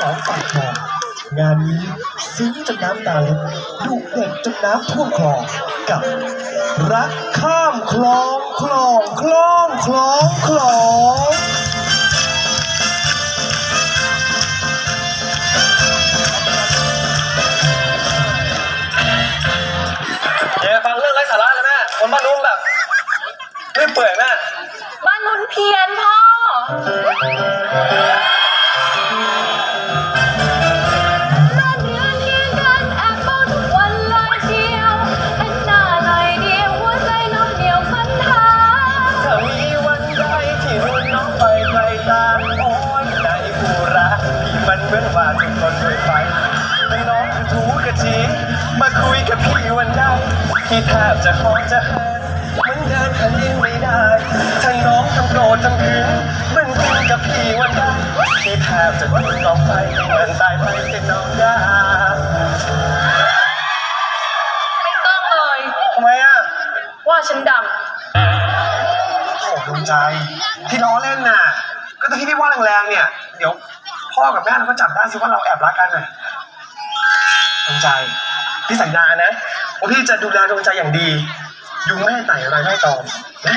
สองฝั่งคลองงานนี้ซึ้งจนน้ำตาเล็ดดุเด็ดจนน้ำท่วมคลองกับ รักข้ามคลองคลองคลองคลองคลองอย่าฟังเรื่องไร้สาระเลยแม่คนบ้านนู้นแบบเรื่อยเปื่อยแม่บ้านนุนเพียนพ่อ พี่แทบจะหอจะแหนมันเดินหันยิ่งไม่ได้ ทั้งน้องทั้งโกรธทั้งหึงมันกินกับพี่วันใดพี่แทบจะถูกน้องไปเหมือนตายไปเป็นน้องยาไม่ต้องเลย ทำไมอะว่าฉันดโอ้ดวงใจ ที่ล้อเล่นน่ะ ก็ตอนที่พี่ว่าแรงๆเนี่ย เดี๋ยวพ่อกับแม่เราก็จับได้สิว่าเราแอบรักกันน่ะดวงใจ พี่สัญญานะว่าพี่จะดูแลดวงใจอย่างดี ยุงไม่ให้ไต่อะไรไม่ตอมนะ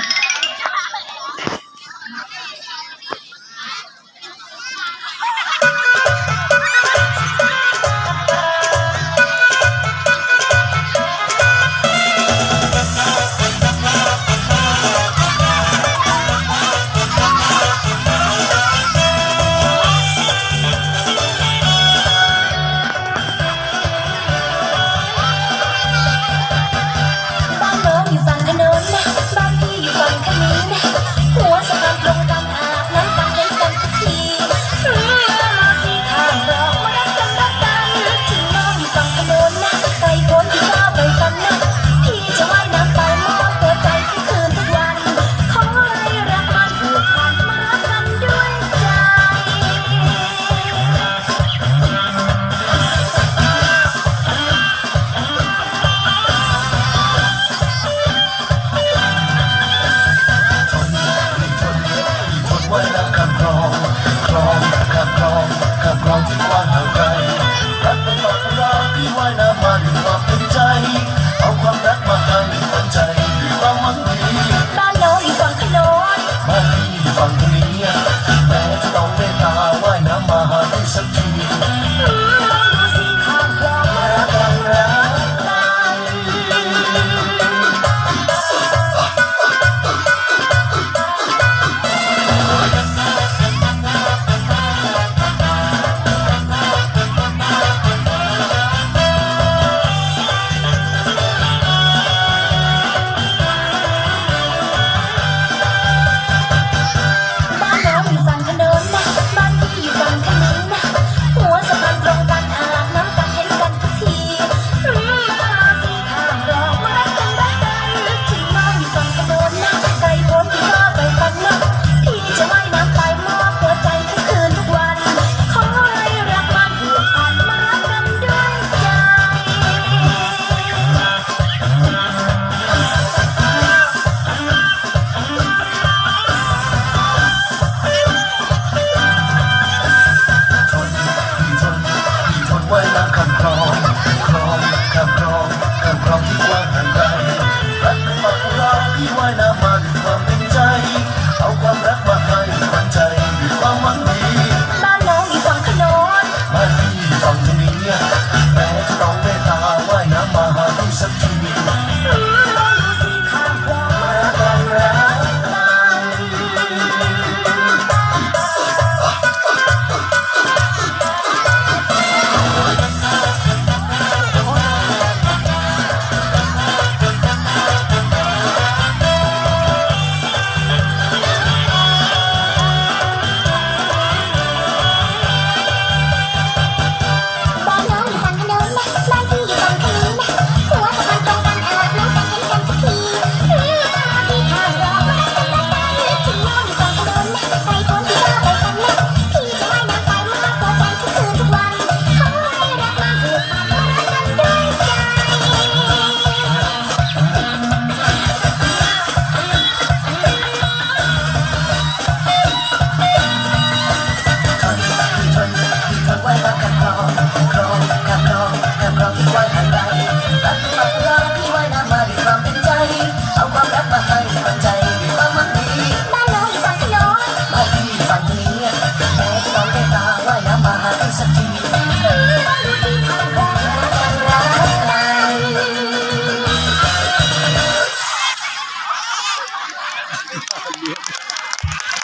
something.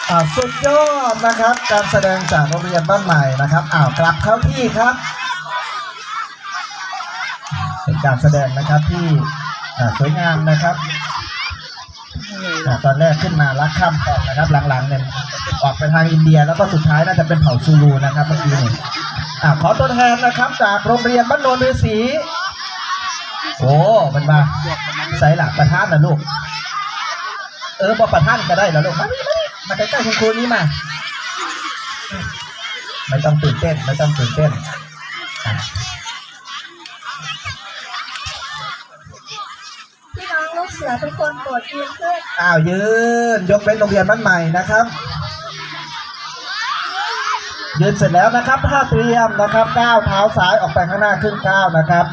อ่าสุดยอดนะครับ การแสดงจากโรงเรียนบ้านใหม่นะครับอ้าวกลับเข้าที่ครับ เป็นการแสดงนะครับที่อ่าสวยงามนะครับอ่าตอนแรกขึ้นมารักข้ามกาะนะครับ หลังๆเนี่ยออกไปทางอินเดีย แล้วก็สุดท้ายน่าจะเป็นเผ่าซูลูนะครับเมื่อกี้นี่อ่าขอตัวแทนนะครับ จากโรงเรียนบ้านโนนฤาษีโอ้มันมาใส่หลักประธานนะลูก เออบอประธานก็ได้แล้วลูกมา มานี่มาใกล้ๆคุณครูนี่มาไม่ต้องตื่นเต้นไม่ต้องตื่นเต้นอะพี่น้องลูกเสือทุกคนโปรดยืนขึ้นอ้าวยืน ยกเป็นโรงเรียนบ้านใหม่นะครับ ยืนเสร็จแล้วนะครับท่าเตรียมนะครับก้าวเท้าซ้ายออกไปข้างหน้าครึ่งก้าวนะครับ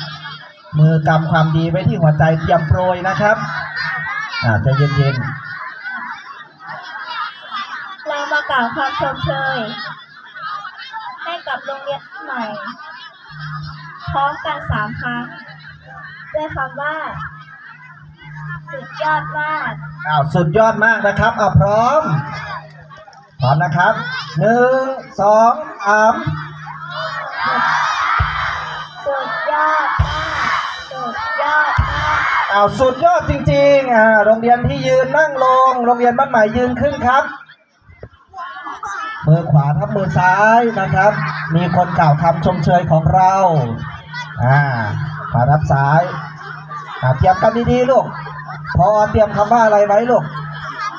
มือกำความดีไว้ที่หัวใจเตรียมโปรยนะครับอ่าใจเย็นเรา มากล่าวคำชมเชยให้กับโรงเรียนใหม่ พร้อมกันสามครั้ง ด้วยคำว่า สุดยอดมากๆอ้าวสุดยอดมากนะครับเอาพร้อม พร้อมนะครับหนึ่งสองสามสุดยอดมากสุดยอดมากอ้าวสุดยอดจริงๆอ่าโรงเรียนที่ยืนนั่งลง โรงเรียนบ้านใหม่ยืนขึ้นครับ มือขวาทับมือซ้ายนะครับ มีคนกล่าวคำชมเชยของเราอ่าขวาทับซ้ายเตรียมกันดีๆลูกพอเตรียมคำว่าอะไรไว้ลูก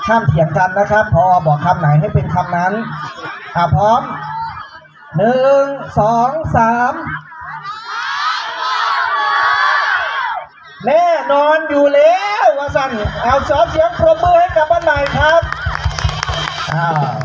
ห้ามเถียงกันนะครับ พอบอกคำไหนให้เป็นคำนั้นอ่าพร้อมหนึ่งสองสามแน่นอนอยู่แล้ววาสั่นเอาสอเสียงปรบมือให้กับบ้านใหม่ครับอ้าว